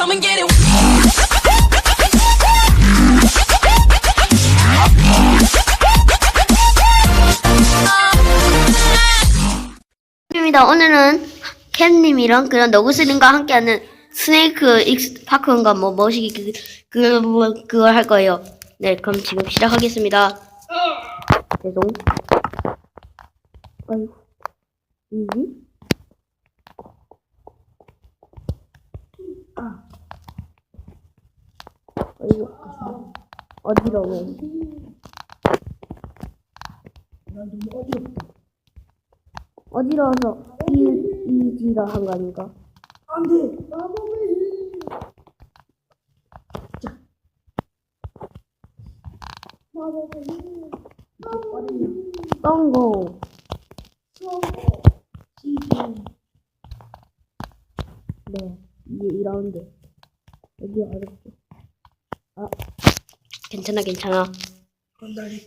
Come and get it. 입니다. 오늘은 캣님이랑 그런 너구슬님과 함께하는 스네이크 익스 파크인가 뭐 뭐시기 그, 그, 뭐, 그걸 할 거예요. 네, 그럼 지금 시작하겠습니다. 죄송. 아이고. 이지? 아. 아이고. 어지러워. 어지러워서 이, 이지라 한 거 아닌가? 안돼 똥고. 네, 이제 2라운드. 여기 어렵죠. 아, 괜찮아, 괜찮아.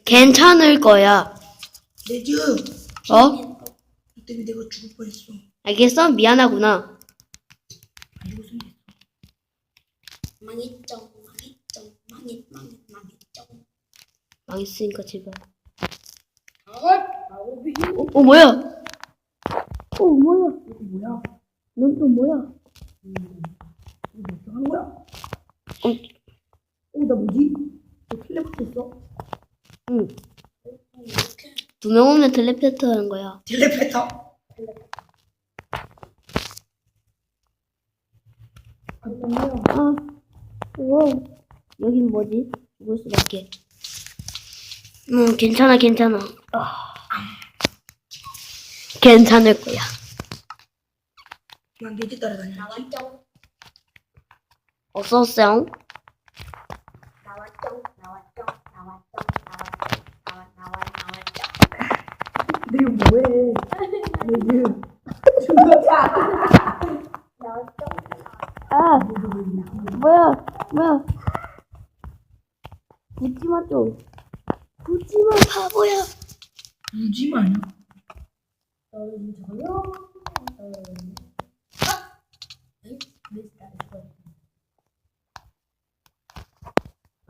괜찮을 거야. 레즈 어? 너 때문에 내가 죽을 뻔했어 알겠어? 미안하구나. 망했죠, 망했죠, 망했, 망했, 망했죠. 망했으니까 제발. 어, 어 뭐야? 어, 뭐야? 이거 뭐야 넌 또 뭐야? 이거 뭐 하는 거야 어, 어나 뭐지 너 텔레포트 했어 응. 두 명 오면 텔레포트 하는 거야. 텔레포터 아, 와, 여긴 뭐지? 죽을 수밖에. 음, 괜찮아, 괜찮아. 아, 괜찮을 거야. 난 레즈 따라다녀 나왔죠, 어서 오세요. 나왔죠, 나왔죠, 나왔죠, 나와, 나와, 나왔죠. 너 이거 뭐해 레즈 죽었다 나왔죠. 아, 뭐야, 뭐야. 붙지마 좀. 붙지마, 바보야. 울지마 아니야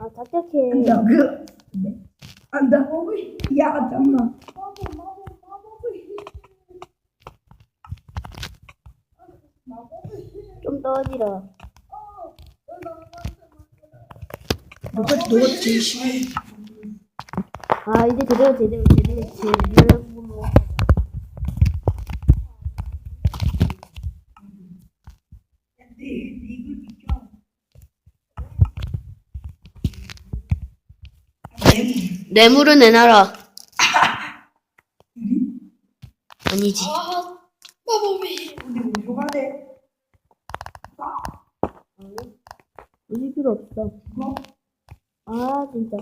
아, 답답해. 안다 그 네. 안다 야 잠깐만 좀. 너가 너가 제일 심해 아, 이제 제대로, 제대로, 제대로, 제대로. 하자. 뇌물은 내놔라. 아니지. 마법이. 근데 뭐 쇼가돼 우리 필요 없어. 뭐? 아, 진짜.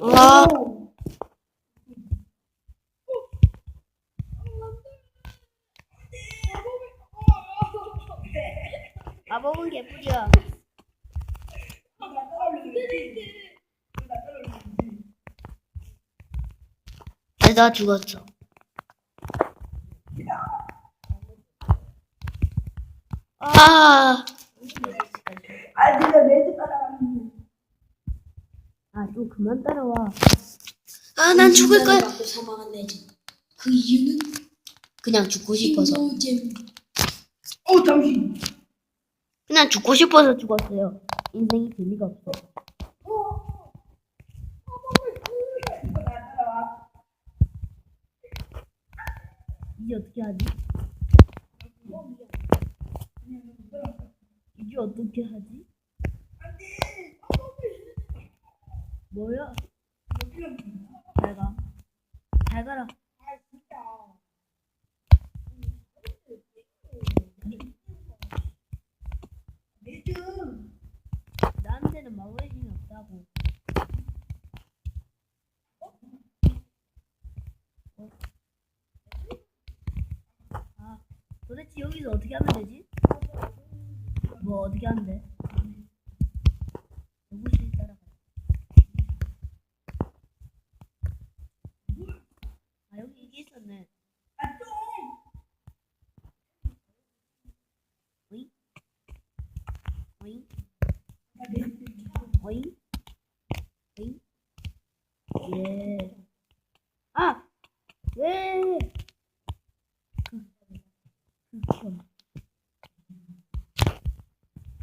아, 마법은 개뿔이야. 나 죽었어. 아, 아 내가 레즈 따라갔는데 아, 좀 그만 따라와. 아, 난 죽을 거야. 맞고 사망한 레지. 그 이유는 그냥 죽고 싶어서. 어 잠시 그냥 죽고 싶어서 죽었어요. 인생이 재미가 없어. 이제 어떻게 하지? 이제 어떻게 하지? 뭐야? 잘 가. 잘 가라. 레즈 나한테는 막을 힘이 없다고. 어? 아, 도대체 여기서 어떻게 하면 되지? 뭐 어떻게 하면 돼? 누구시 따라가? 있었네. 아, 내 어이? 어이? 예. 아! 왜? 그, 그, 그,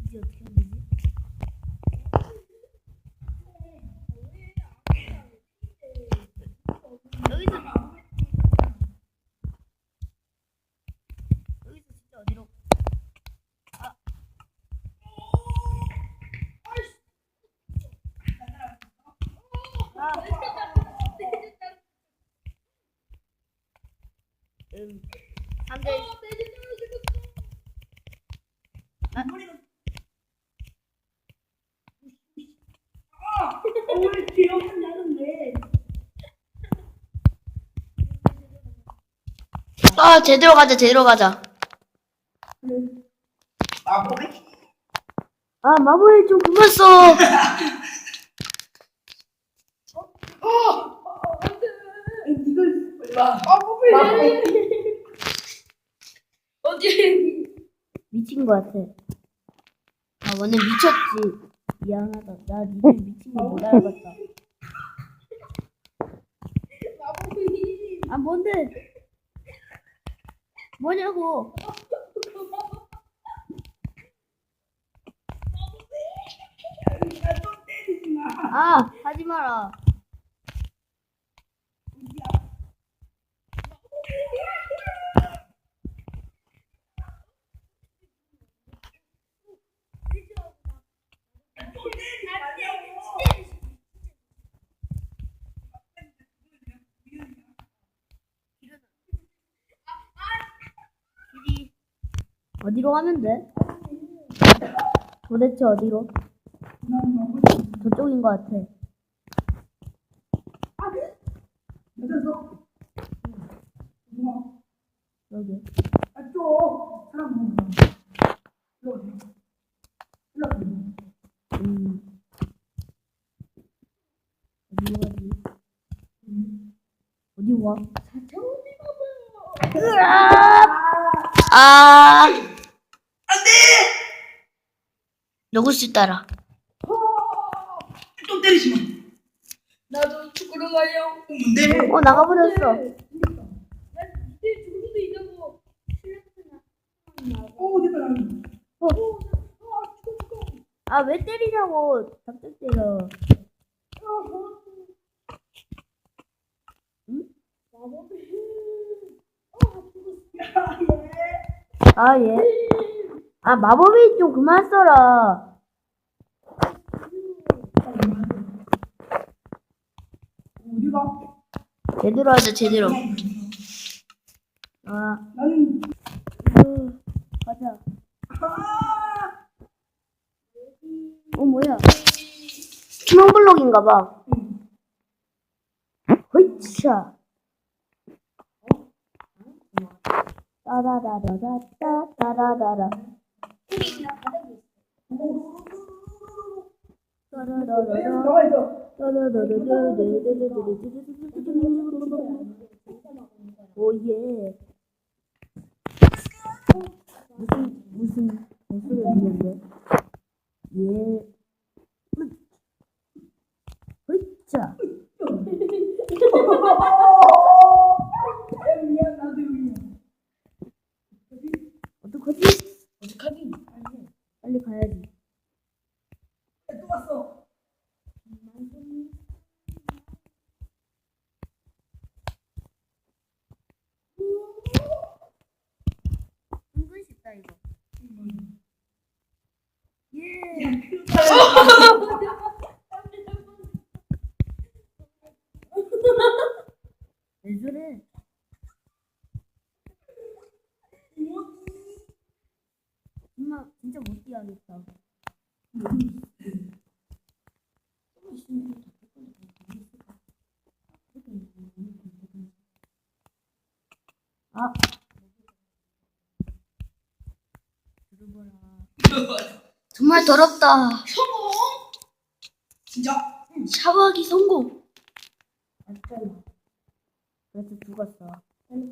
이게 어떻게 하는 거지? 여기서 여기서 진짜 어디로? 아. 음, 3대 아. 아, 제대로 가자, 제대로 가자. 아, 뭐래? 아, 마블 좀 그만 써. 이걸 봐. 아, 뭐래? 어디? 미친 거 같아. 아, 완전 미쳤지. 미안하다. 나 니들 미친 거못 알아봤다. 아, 뭔데? 뭐냐고. 아, 하지 마라. 길이 어디로 가면 돼? 도대체 어디로? 저쪽인 것 같아. 여기. 음. 어디로 가지? 어디 와? 아! 안 돼! 누구씨 따라. 좀 때리지 마. 나도 축구를 가요. 뭔데? 어, 나가버렸어. 내 죽을 수도 있다고. 오, 됐다, 나는. 어. 아, 왜 때리냐고. 갑자기 때려. 응? 아, 예. 아, 마법이 좀 그만 써라. 제대로 하자, 제대로. 아, 가자. 아! 어, 뭐야. 투명블록인가 봐. 허이차. 따라라라라, 따라라라. 따 빨리 가야지. 야, 또 왔어. 은근 쉽다 이거. 왜 저래? 엄마 진짜 못 뛰어야겠다. 아. 정말 더럽다. 성공! 진짜? 샤워하기 성공. 맞잖아. 그래서 죽었어. 아니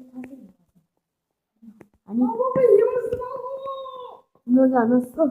왜 이름을 쓰라고? 분명히 안 왔어.